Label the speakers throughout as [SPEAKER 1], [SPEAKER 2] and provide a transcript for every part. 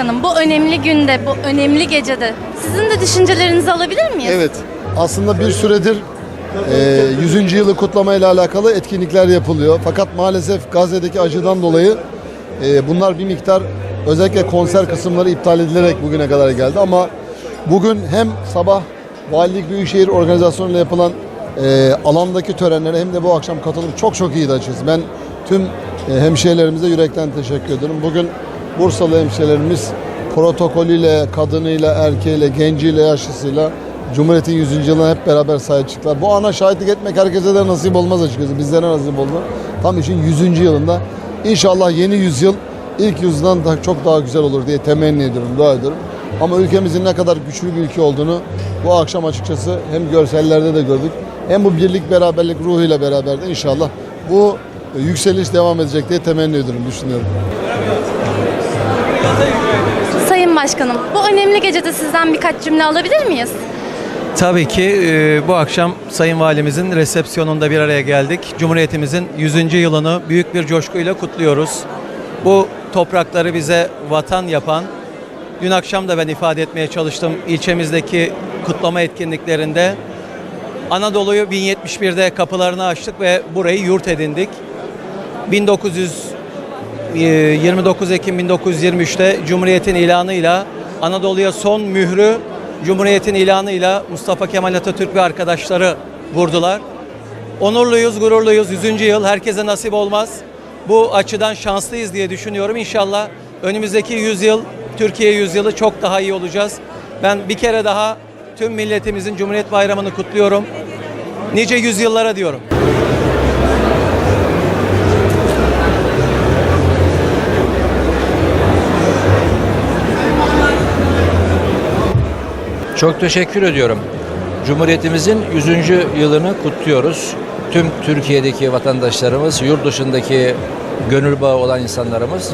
[SPEAKER 1] Başkanım bu önemli günde, bu önemli gecede sizin de düşüncelerinizi alabilir miyiz?
[SPEAKER 2] Evet. Aslında bir süredir e, 100. yılı kutlamayla alakalı etkinlikler yapılıyor. Fakat maalesef Gazze'deki acıdan dolayı e, bunlar bir miktar özellikle konser kısımları iptal edilerek bugüne kadar geldi. Ama bugün hem sabah Valilik Büyükşehir organizasyonuyla yapılan e, alandaki törenlere hem de bu akşam katılım çok çok iyiydi açıkçası. Ben tüm e, hemşehrilerimize yürekten teşekkür ediyorum. Bugün Bursalı hemşehrilerimiz protokolüyle, kadınıyla, erkeğiyle, genciyle, yaşlısıyla Cumhuriyet'in 100. yılına hep beraber sahip çıktılar. Bu ana şahitlik etmek herkese de nasip olmaz açıkçası. Bizlere nasip oldu. Tam için 100. yılında. İnşallah yeni yüzyıl ilk yüzyıldan da çok daha güzel olur diye temenni ediyorum, dua ediyorum. Ama ülkemizin ne kadar güçlü bir ülke olduğunu bu akşam açıkçası hem görsellerde de gördük. Hem bu birlik beraberlik ruhuyla beraber de inşallah bu yükseliş devam edecek diye temenni ediyorum, düşünüyorum.
[SPEAKER 1] Sayın Başkanım bu önemli gecede sizden birkaç cümle alabilir miyiz?
[SPEAKER 3] Tabii ki e, bu akşam Sayın Valimizin resepsiyonunda bir araya geldik. Cumhuriyetimizin 100. yılını büyük bir coşkuyla kutluyoruz. Bu toprakları bize vatan yapan, dün akşam da ben ifade etmeye çalıştım ilçemizdeki kutlama etkinliklerinde. Anadolu'yu 1071'de kapılarını açtık ve burayı yurt edindik. 1900 e, 29 Ekim 1923'te Cumhuriyet'in ilanıyla Anadolu'ya son mührü Cumhuriyet'in ilanıyla Mustafa Kemal Atatürk ve arkadaşları vurdular. Onurluyuz, gururluyuz. 100. yıl herkese nasip olmaz. Bu açıdan şanslıyız diye düşünüyorum. İnşallah önümüzdeki 100 yıl Türkiye yüzyılı çok daha iyi olacağız. Ben bir kere daha tüm milletimizin Cumhuriyet Bayramı'nı kutluyorum. Nice yüzyıllara diyorum.
[SPEAKER 4] Çok teşekkür ediyorum. Cumhuriyetimizin 100. yılını kutluyoruz. Tüm Türkiye'deki vatandaşlarımız, yurt dışındaki gönül bağı olan insanlarımız.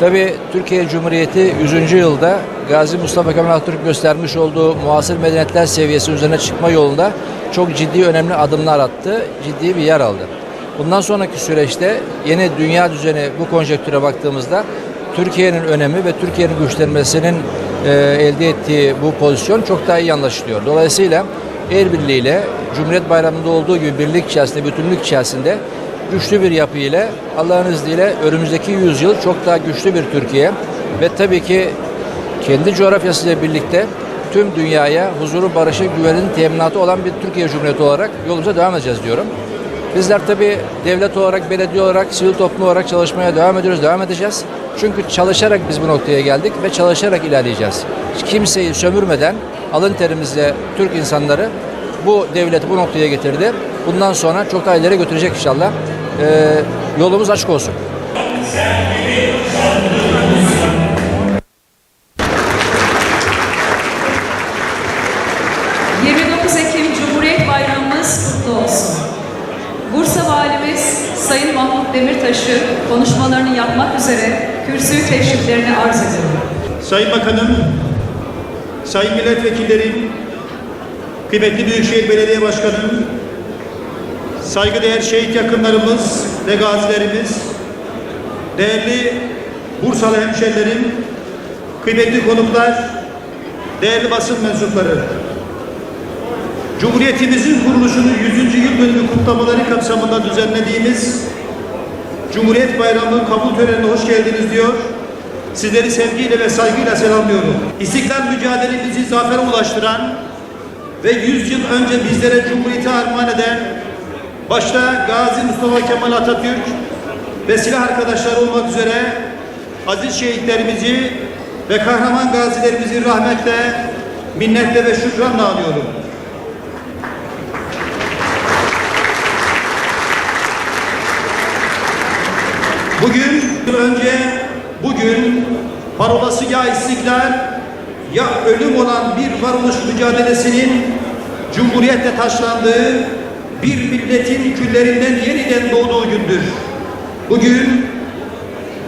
[SPEAKER 4] Tabii Türkiye Cumhuriyeti 100. yılda Gazi Mustafa Kemal Atatürk göstermiş olduğu muasır medeniyetler seviyesi üzerine çıkma yolunda çok ciddi önemli adımlar attı, ciddi bir yer aldı. Bundan sonraki süreçte yeni dünya düzeni bu konjektüre baktığımızda Türkiye'nin önemi ve Türkiye'nin güçlenmesinin e, elde ettiği bu pozisyon çok daha iyi anlaşılıyor. Dolayısıyla el birliğiyle Cumhuriyet Bayramı'nda olduğu gibi birlik içerisinde, bütünlük içerisinde güçlü bir yapı ile Allah'ın izniyle önümüzdeki yüzyıl çok daha güçlü bir Türkiye ve tabii ki kendi coğrafyasıyla birlikte tüm dünyaya huzuru, barışı, güvenin teminatı olan bir Türkiye Cumhuriyeti olarak yolumuza devam edeceğiz diyorum. Bizler tabii devlet olarak, belediye olarak, sivil toplum olarak çalışmaya devam ediyoruz, devam edeceğiz. Çünkü çalışarak biz bu noktaya geldik ve çalışarak ilerleyeceğiz. Kimseyi sömürmeden alın terimizle Türk insanları bu devleti bu noktaya getirdi. Bundan sonra çok daha ileri götürecek inşallah. Ee, yolumuz açık olsun.
[SPEAKER 5] Cumhuriyet 29 Ekim Cumhuriyet Bayramımız kutlu olsun. Bursa Valimiz Sayın Mahmut Demirtaş'ı konuşmalarını yapmak üzere kürsü teşriflerini arz ediyorum.
[SPEAKER 6] Sayın Bakanım, Sayın Milletvekillerim, kıymetli Büyükşehir Belediye Başkanım, saygıdeğer şehit yakınlarımız ve gazilerimiz, değerli Bursalı hemşerilerim, kıymetli konuklar, değerli basın mensupları. Cumhuriyetimizin kuruluşunun 100. yıl dönümü kutlamaları kapsamında düzenlediğimiz Cumhuriyet Bayramı kabul törenine hoş geldiniz diyor. Sizleri sevgiyle ve saygıyla selamlıyorum. İstiklal mücadelemizi zafere ulaştıran ve 100 yıl önce bizlere Cumhuriyeti armağan eden başta Gazi Mustafa Kemal Atatürk ve silah arkadaşları olmak üzere aziz şehitlerimizi ve kahraman gazilerimizi rahmetle, minnetle ve şükranla anıyorum. Bugün yıl önce bugün parolası ya istiklal ya ölüm olan bir varoluş mücadelesinin cumhuriyetle taşlandığı bir milletin küllerinden yeniden doğduğu gündür. Bugün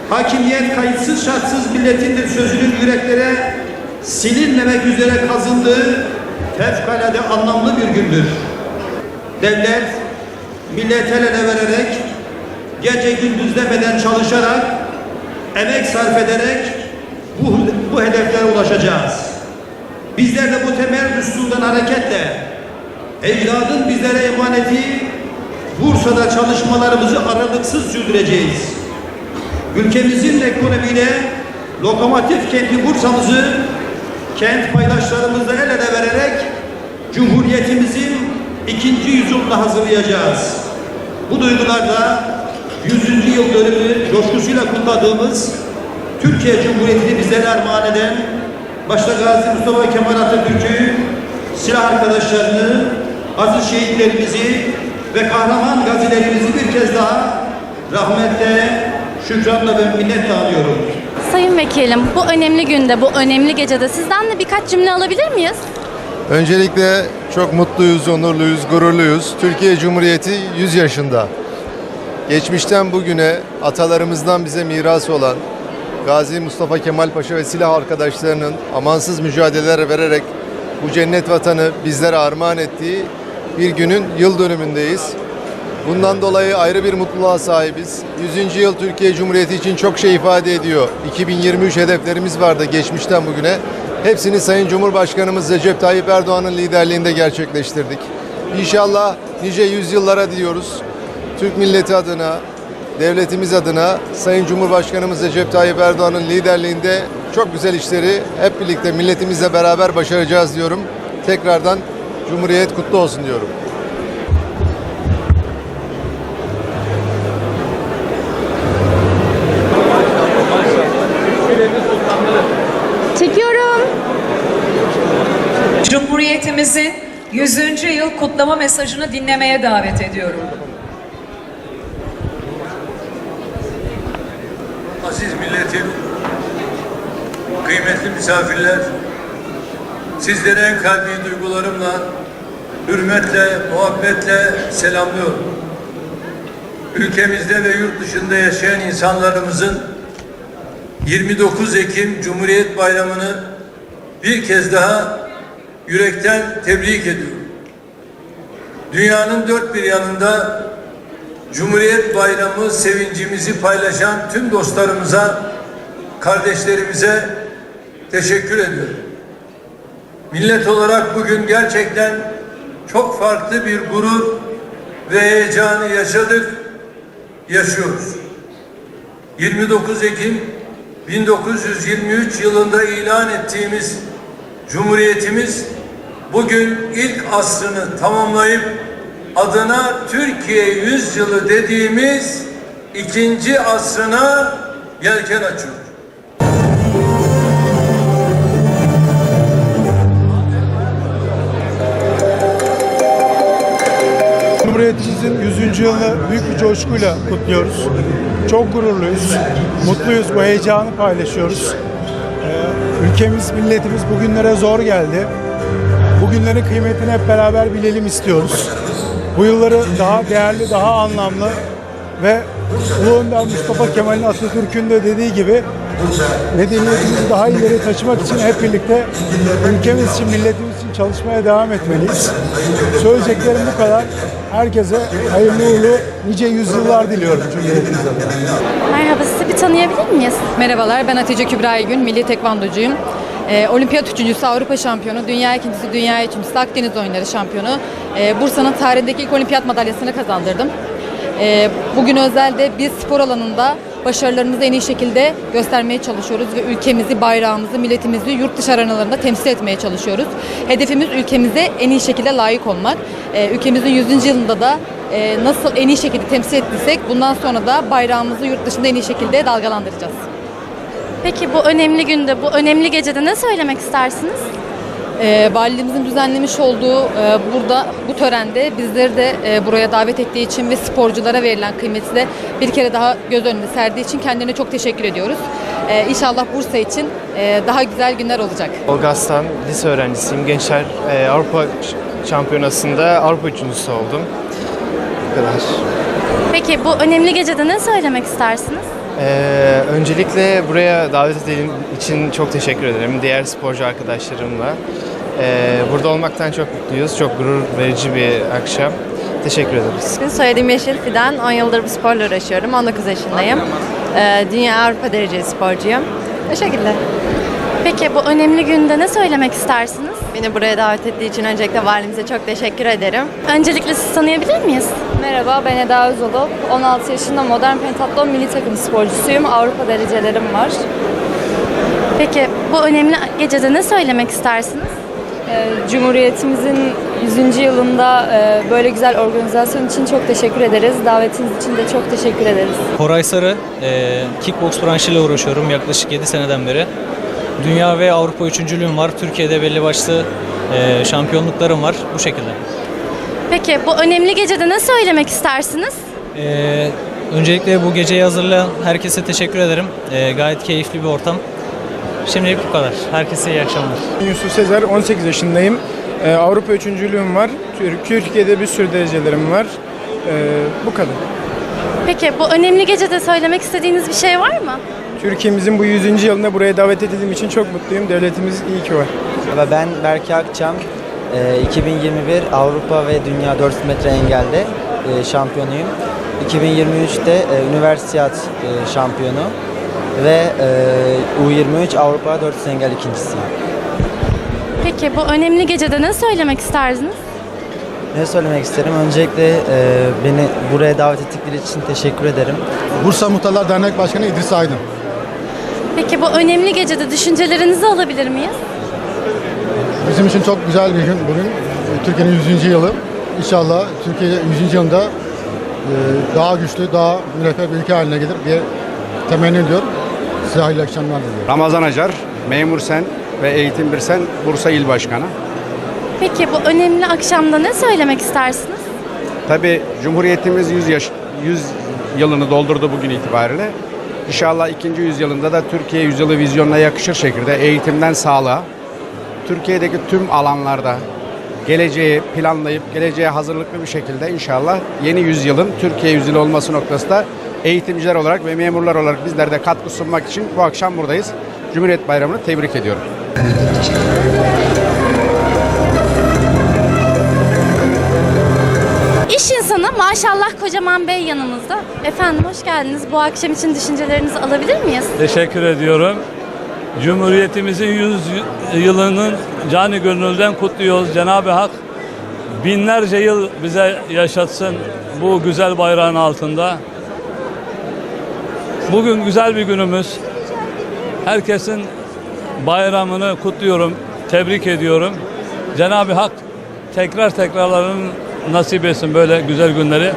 [SPEAKER 6] hakimiyet kayıtsız şartsız milletindir sözünün yüreklere silinmemek üzere kazındığı fevkalade anlamlı bir gündür. Devlet millete el vererek gece gündüz demeden çalışarak, emek sarf ederek bu, bu hedeflere ulaşacağız. Bizler de bu temel düsturdan hareketle ecdadın bizlere emaneti Bursa'da çalışmalarımızı aralıksız sürdüreceğiz. Ülkemizin ekonomiyle lokomotif kenti Bursa'mızı kent paydaşlarımızla el ele vererek Cumhuriyetimizin ikinci yüzyılını hazırlayacağız. Bu duygularda 100. yıl dönümü coşkusuyla kutladığımız Türkiye Cumhuriyeti'ni bizlere armağan eden başta Gazi Mustafa Kemal Atatürk'ü, silah arkadaşlarını, aziz şehitlerimizi ve kahraman gazilerimizi bir kez daha rahmetle, şükranla ve minnetle anıyorum.
[SPEAKER 1] Sayın Vekilim, bu önemli günde, bu önemli gecede sizden de birkaç cümle alabilir miyiz?
[SPEAKER 7] Öncelikle çok mutluyuz, onurluyuz, gururluyuz. Türkiye Cumhuriyeti 100 yaşında. Geçmişten bugüne atalarımızdan bize miras olan Gazi Mustafa Kemal Paşa ve silah arkadaşlarının amansız mücadeleler vererek bu cennet vatanı bizlere armağan ettiği bir günün yıl dönümündeyiz. Bundan dolayı ayrı bir mutluluğa sahibiz. 100. yıl Türkiye Cumhuriyeti için çok şey ifade ediyor. 2023 hedeflerimiz vardı geçmişten bugüne. Hepsini Sayın Cumhurbaşkanımız Recep Tayyip Erdoğan'ın liderliğinde gerçekleştirdik. İnşallah nice yüzyıllara diyoruz. Türk milleti adına, devletimiz adına Sayın Cumhurbaşkanımız Recep Tayyip Erdoğan'ın liderliğinde çok güzel işleri hep birlikte milletimizle beraber başaracağız diyorum. Tekrardan Cumhuriyet kutlu olsun diyorum.
[SPEAKER 1] Çekiyorum.
[SPEAKER 5] Cumhuriyetimizin 100. yıl kutlama mesajını dinlemeye davet ediyorum.
[SPEAKER 8] Aziz milletim, kıymetli misafirler, sizlere en kalbi duygularımla, hürmetle, muhabbetle selamlıyorum. Ülkemizde ve yurt dışında yaşayan insanlarımızın 29 Ekim Cumhuriyet Bayramı'nı bir kez daha yürekten tebrik ediyorum. Dünyanın dört bir yanında Cumhuriyet Bayramı sevincimizi paylaşan tüm dostlarımıza, kardeşlerimize teşekkür ediyorum. Millet olarak bugün gerçekten çok farklı bir gurur ve heyecanı yaşadık, yaşıyoruz. 29 Ekim 1923 yılında ilan ettiğimiz Cumhuriyetimiz bugün ilk asrını tamamlayıp adına Türkiye yüzyılı dediğimiz ikinci asrına yelken açıyor.
[SPEAKER 9] Cumhuriyetimizin 100. yılını büyük bir coşkuyla kutluyoruz. Çok gururluyuz, mutluyuz, bu heyecanı paylaşıyoruz. Ee, ülkemiz, milletimiz bugünlere zor geldi. Bugünlerin kıymetini hep beraber bilelim istiyoruz. Bu yılları daha değerli, daha anlamlı ve Ulu Önder Mustafa Kemal'in Atatürk'ün de dediği gibi medeniyetimizi daha ileri taşımak için hep birlikte ülkemiz için, milletimiz için çalışmaya devam etmeliyiz. Söyleyeceklerim bu kadar. Herkese hayırlı uğurlu nice yüzyıllar diliyorum Cumhuriyetimiz adına.
[SPEAKER 1] Merhaba, sizi bir tanıyabilir miyiz?
[SPEAKER 10] Merhabalar, ben Hatice Kübra Aygün, milli tekvandocuyum. Ee, olimpiyat üçüncüsü, Avrupa şampiyonu, dünya ikincisi, dünya üçüncüsü, Akdeniz oyunları şampiyonu. Ee, Bursa'nın tarihindeki ilk olimpiyat madalyasını kazandırdım. Ee, bugün özelde biz spor alanında başarılarımızı en iyi şekilde göstermeye çalışıyoruz ve ülkemizi, bayrağımızı, milletimizi yurt dışı arenalarında temsil etmeye çalışıyoruz. Hedefimiz ülkemize en iyi şekilde layık olmak. Ee, ülkemizin 100. yılında da e, nasıl en iyi şekilde temsil ettiysek bundan sonra da bayrağımızı yurt dışında en iyi şekilde dalgalandıracağız.
[SPEAKER 1] Peki bu önemli günde, bu önemli gecede ne söylemek istersiniz?
[SPEAKER 10] Ee, valiliğimizin düzenlemiş olduğu e, burada bu törende bizleri de e, buraya davet ettiği için ve sporculara verilen kıymeti de bir kere daha göz önünde serdiği için kendilerine çok teşekkür ediyoruz. Ee, inşallah Bursa için e, daha güzel günler olacak.
[SPEAKER 11] Olgas'tan lise öğrencisiyim. Gençler e, Avrupa Şampiyonası'nda Avrupa üçüncüsü oldum. Bu kadar.
[SPEAKER 1] Peki bu önemli gecede ne söylemek istersiniz?
[SPEAKER 11] E, öncelikle buraya davet edildiğim için çok teşekkür ederim. Diğer sporcu arkadaşlarımla. E, burada olmaktan çok mutluyuz. Çok gurur verici bir akşam. Teşekkür ederiz.
[SPEAKER 12] Soyadım Yeşil Fidan. 10 yıldır bu sporla uğraşıyorum. 19 yaşındayım. Ee, Dünya Avrupa dereceli sporcuyum.
[SPEAKER 13] O şekilde.
[SPEAKER 1] Peki bu önemli günde ne söylemek istersiniz?
[SPEAKER 13] Beni buraya davet ettiği için öncelikle valimize çok teşekkür ederim.
[SPEAKER 1] Öncelikle sizi tanıyabilir miyiz?
[SPEAKER 13] Merhaba ben Eda Özoluk. 16 yaşında modern pentatlon milli takım sporcusuyum. Avrupa derecelerim var.
[SPEAKER 1] Peki bu önemli gecede ne söylemek istersiniz?
[SPEAKER 13] Ee, Cumhuriyetimizin 100. yılında e, böyle güzel organizasyon için çok teşekkür ederiz. Davetiniz için de çok teşekkür ederiz.
[SPEAKER 12] Koray Sarı, e, kickbox branşıyla uğraşıyorum yaklaşık 7 seneden beri. Dünya ve Avrupa üçüncülüğüm var. Türkiye'de belli başlı e, şampiyonluklarım var bu şekilde.
[SPEAKER 1] Peki bu önemli gecede ne söylemek istersiniz?
[SPEAKER 12] E, öncelikle bu geceyi hazırlayan herkese teşekkür ederim. E, gayet keyifli bir ortam. Şimdilik bu kadar. Herkese iyi akşamlar.
[SPEAKER 14] Yusuf Sezer, 18 yaşındayım. Ee, Avrupa üçüncülüğüm var. Tür- Türkiye'de bir sürü derecelerim var. Ee, bu kadar.
[SPEAKER 1] Peki bu önemli gecede söylemek istediğiniz bir şey var mı?
[SPEAKER 14] Türkiye'mizin bu 100. yılında buraya davet edildiğim için çok mutluyum. Devletimiz iyi ki var.
[SPEAKER 15] Ben Berke Akçam, 2021 Avrupa ve Dünya 400 metre engelde e, şampiyonuyum. 2023'te e, Üniversiyat e, şampiyonu ve e, U23 Avrupa 400 engel ikincisiyim.
[SPEAKER 1] Peki bu önemli gecede ne söylemek isterdiniz?
[SPEAKER 15] Ne söylemek isterim? Öncelikle e, beni buraya davet ettikleri için teşekkür ederim.
[SPEAKER 16] Bursa Muhtarlar Dernek Başkanı İdris Aydın.
[SPEAKER 1] Peki bu önemli gecede düşüncelerinizi alabilir miyiz?
[SPEAKER 16] Bizim için çok güzel bir gün bugün. Türkiye'nin 100. yılı. İnşallah Türkiye 100. yılında e, daha güçlü, daha müreffeh bir ülke haline gelir diye temenni ediyorum. Size hayırlı akşamlar diliyorum.
[SPEAKER 17] Ramazan Acar, Memur Sen ve Eğitim Bir Sen Bursa İl Başkanı.
[SPEAKER 1] Peki bu önemli akşamda ne söylemek istersiniz?
[SPEAKER 17] Tabii Cumhuriyetimiz 100, yaş, 100 yılını doldurdu bugün itibariyle. İnşallah ikinci yüzyılında da Türkiye yüzyılı vizyonuna yakışır şekilde eğitimden sağlığa, Türkiye'deki tüm alanlarda geleceği planlayıp geleceğe hazırlıklı bir şekilde inşallah yeni yüzyılın Türkiye yüzyılı olması noktasında eğitimciler olarak ve memurlar olarak bizler de katkı sunmak için bu akşam buradayız. Cumhuriyet Bayramı'nı tebrik ediyorum.
[SPEAKER 1] İş insanı Maşallah Kocaman Bey yanımızda. Efendim hoş geldiniz. Bu akşam için düşüncelerinizi alabilir miyiz?
[SPEAKER 18] Teşekkür ediyorum. Cumhuriyetimizin 100 yılının canı gönülden kutluyoruz. Cenab-ı Hak binlerce yıl bize yaşatsın bu güzel bayrağın altında. Bugün güzel bir günümüz. Herkesin bayramını kutluyorum, tebrik ediyorum. Cenab-ı Hak tekrar tekrarlarını nasip etsin böyle güzel günleri.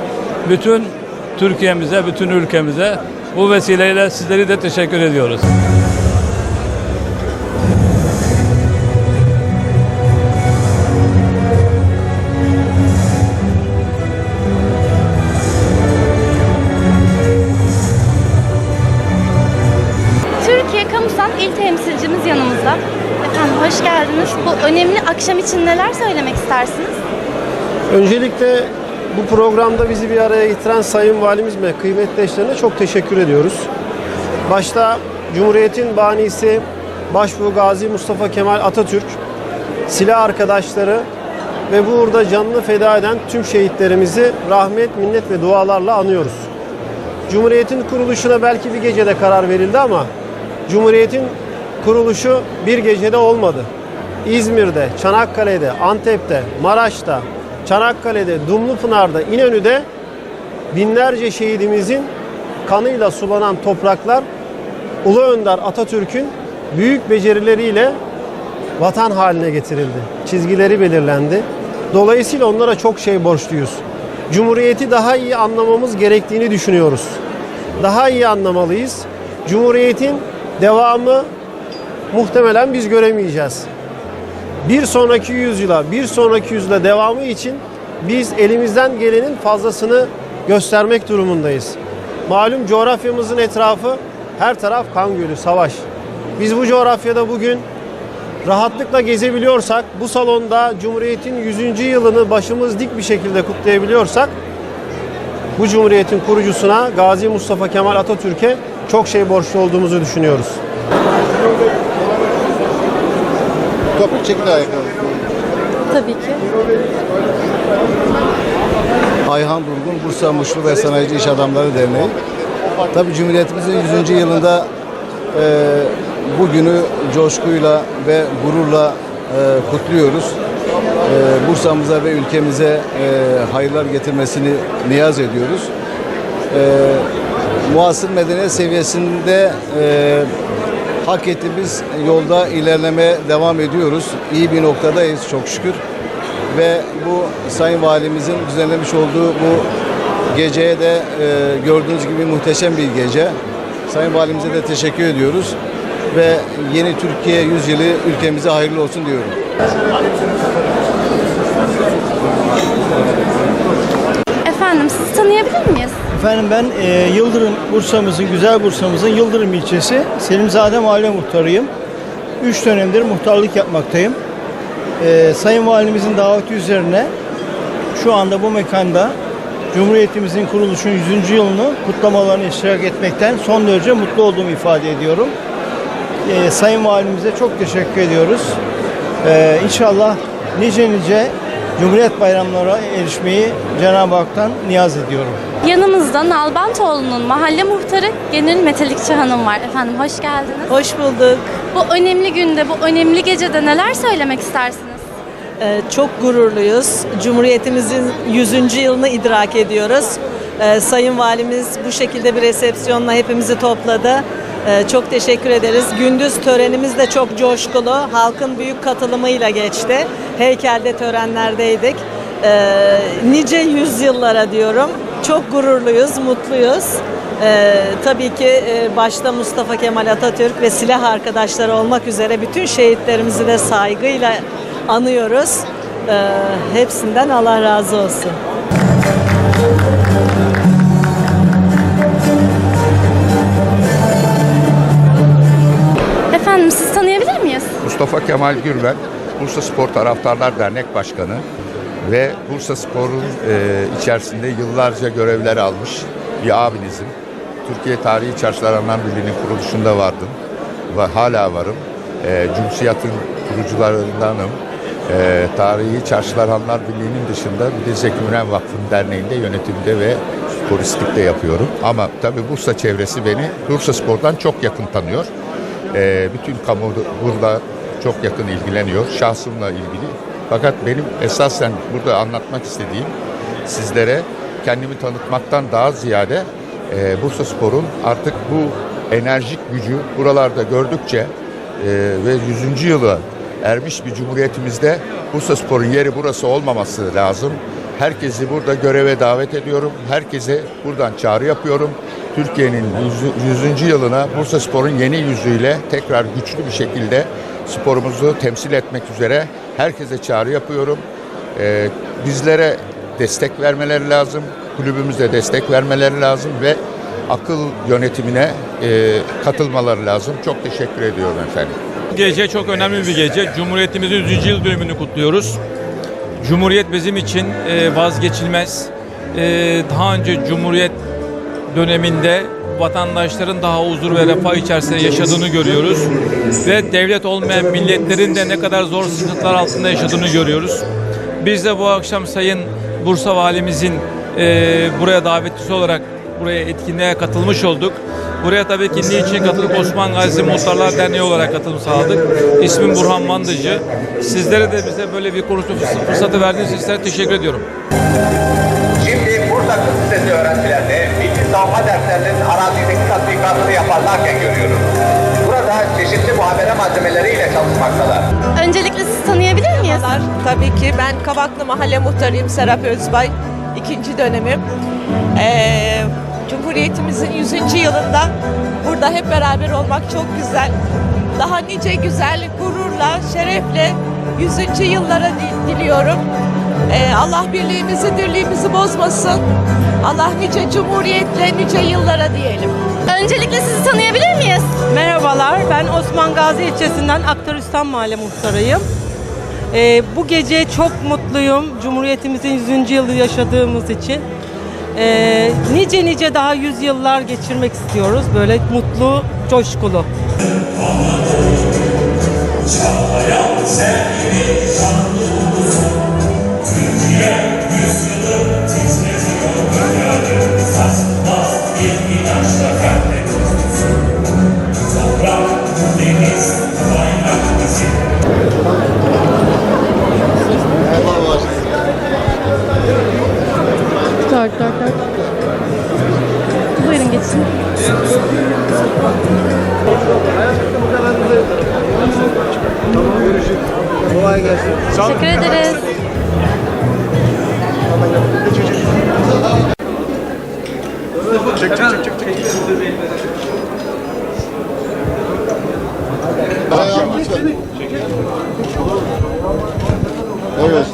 [SPEAKER 18] Bütün Türkiye'mize, bütün ülkemize bu vesileyle sizleri de teşekkür ediyoruz.
[SPEAKER 19] Öncelikle bu programda bizi bir araya getiren Sayın Valimiz ve kıymetli eşlerine çok teşekkür ediyoruz. Başta Cumhuriyet'in banisi Başbuğ Gazi Mustafa Kemal Atatürk, silah arkadaşları ve bu uğurda canını feda eden tüm şehitlerimizi rahmet, minnet ve dualarla anıyoruz. Cumhuriyet'in kuruluşuna belki bir gecede karar verildi ama Cumhuriyet'in kuruluşu bir gecede olmadı. İzmir'de, Çanakkale'de, Antep'te, Maraş'ta, Çanakkale'de, Dumlupınar'da, İnönü'de binlerce şehidimizin kanıyla sulanan topraklar Ulu Önder Atatürk'ün büyük becerileriyle vatan haline getirildi. Çizgileri belirlendi. Dolayısıyla onlara çok şey borçluyuz. Cumhuriyeti daha iyi anlamamız gerektiğini düşünüyoruz. Daha iyi anlamalıyız. Cumhuriyetin devamı muhtemelen biz göremeyeceğiz. Bir sonraki yüzyıla, bir sonraki yüzyıla devamı için biz elimizden gelenin fazlasını göstermek durumundayız. Malum coğrafyamızın etrafı her taraf kan gölü, savaş. Biz bu coğrafyada bugün rahatlıkla gezebiliyorsak, bu salonda Cumhuriyet'in 100. yılını başımız dik bir şekilde kutlayabiliyorsak, bu Cumhuriyet'in kurucusuna Gazi Mustafa Kemal Atatürk'e çok şey borçlu olduğumuzu düşünüyoruz.
[SPEAKER 16] Topuk çekti ayakkabı.
[SPEAKER 1] Tabii ki.
[SPEAKER 16] Ayhan Durgun, Bursa Muşlu ve Sanayici İş Adamları Derneği. Tabii Cumhuriyetimizin 100. yılında e,
[SPEAKER 20] bugünü coşkuyla ve gururla e, kutluyoruz. E, Bursa'mıza ve ülkemize e, hayırlar getirmesini niyaz ediyoruz. E, muasır medeniyet seviyesinde e, hak ettiğimiz yolda ilerlemeye devam ediyoruz. İyi bir noktadayız çok şükür. Ve bu Sayın Valimizin düzenlemiş olduğu bu geceye de e, gördüğünüz gibi muhteşem bir gece. Sayın Valimize de teşekkür ediyoruz. Ve yeni Türkiye yüzyılı ülkemize hayırlı olsun diyorum.
[SPEAKER 1] Efendim sizi tanıyabilir miyiz?
[SPEAKER 15] Efendim ben e, Yıldırım, Bursa'mızın, güzel Bursa'mızın Yıldırım ilçesi Selimzade Mahalle Muhtarıyım. Üç dönemdir muhtarlık yapmaktayım. E, Sayın Valimizin daveti üzerine şu anda bu mekanda Cumhuriyetimizin kuruluşunun 100. yılını kutlamalarını iştirak etmekten son derece mutlu olduğumu ifade ediyorum. E, Sayın Valimize çok teşekkür ediyoruz. E, inşallah nice nice Cumhuriyet bayramlara erişmeyi Cenab-ı Hak'tan niyaz ediyorum.
[SPEAKER 1] Yanımızda Nalbantoğlu'nun mahalle muhtarı Gönül Metelikçi Hanım var. Efendim hoş geldiniz.
[SPEAKER 21] Hoş bulduk.
[SPEAKER 1] Bu önemli günde, bu önemli gecede neler söylemek istersiniz?
[SPEAKER 21] Ee, çok gururluyuz. Cumhuriyetimizin 100. yılını idrak ediyoruz. Ee, Sayın Valimiz bu şekilde bir resepsiyonla hepimizi topladı. Ee, çok teşekkür ederiz. Gündüz törenimiz de çok coşkulu. Halkın büyük katılımıyla geçti. Heykelde törenlerdeydik. Ee, nice yüzyıllara diyorum. Çok gururluyuz, mutluyuz. Ee, tabii ki e, başta Mustafa Kemal Atatürk ve silah arkadaşları olmak üzere bütün şehitlerimizi de saygıyla anıyoruz. Ee, hepsinden Allah razı olsun.
[SPEAKER 22] Mustafa Kemal Gürben, Bursa Spor Taraftarlar Dernek Başkanı ve Bursa Spor'un e, içerisinde yıllarca görevler almış bir abinizim. Türkiye Tarihi Çarşılar Birliği'nin kuruluşunda vardım ve hala varım. E, Cumhuriyet'in kurucularındanım. E, Tarihi Çarşılar Anlar Birliği'nin dışında bir de Zeki Müren Vakfı'nın derneğinde yönetimde ve koristlikte yapıyorum. Ama tabii Bursa çevresi beni Bursa Spor'dan çok yakın tanıyor. Ee, bütün kamu burada çok yakın ilgileniyor. Şahsımla ilgili. Fakat benim esasen burada anlatmak istediğim sizlere kendimi tanıtmaktan daha ziyade e, Bursa Spor'un artık bu enerjik gücü buralarda gördükçe e, ve 100. yılı ermiş bir cumhuriyetimizde Bursa Spor'un yeri burası olmaması lazım. Herkesi burada göreve davet ediyorum. Herkese buradan çağrı yapıyorum. Türkiye'nin 100. yılına Bursa Spor'un yeni yüzüyle tekrar güçlü bir şekilde sporumuzu temsil etmek üzere herkese çağrı yapıyorum. Ee, bizlere destek vermeleri lazım. Kulübümüze destek vermeleri lazım ve akıl yönetimine e, katılmaları lazım. Çok teşekkür ediyorum efendim.
[SPEAKER 23] Gece çok önemli bir gece. Cumhuriyetimizin 100. yıl dönümünü kutluyoruz. Cumhuriyet bizim için e, vazgeçilmez. E, daha önce Cumhuriyet döneminde vatandaşların daha huzur ve refah içerisinde yaşadığını görüyoruz. Ve devlet olmayan milletlerin de ne kadar zor sıkıntılar altında yaşadığını görüyoruz. Biz de bu akşam Sayın Bursa Valimizin e, buraya davetlisi olarak buraya etkinliğe katılmış olduk. Buraya tabii ki niçin katılıp Osman Gazi Muhtarlar Derneği olarak katılım sağladık. İsmim Burhan Mandıcı. Sizlere de bize böyle bir konuşma fırsatı verdiğiniz için teşekkür ediyorum.
[SPEAKER 16] Kız Lisesi öğrencilerini milli savunma derslerinin arazideki tatbikatını yaparlarken görüyoruz. Burada çeşitli muhabere malzemeleriyle çalışmaktalar.
[SPEAKER 1] Öncelikle sizi tanıyabilir miyiz?
[SPEAKER 24] Tabii ki ben Kavaklı Mahalle Muhtarıyım Serap Özbay. ikinci dönemim. Ee, Cumhuriyetimizin 100. yılında burada hep beraber olmak çok güzel. Daha nice güzel, gururla, şerefle 100. yıllara di- diliyorum. Ee, Allah birliğimizi, dirliğimizi bozmasın. Allah nice cumhuriyetle, nice yıllara diyelim.
[SPEAKER 1] Öncelikle sizi tanıyabilir miyiz?
[SPEAKER 14] Merhabalar, ben Osman Gazi ilçesinden Aktarüstan Mahalle Muhtarıyım. Ee, bu gece çok mutluyum. Cumhuriyetimizin 100. yılı yaşadığımız için. Ee, nice nice daha yüzyıllar geçirmek istiyoruz. Böyle mutlu, coşkulu.
[SPEAKER 25] Çağlayan sevgili şanlı
[SPEAKER 2] Kolay gelsin.
[SPEAKER 1] Teşekkür ederiz.
[SPEAKER 2] Çek çek çek çek.
[SPEAKER 26] Evet.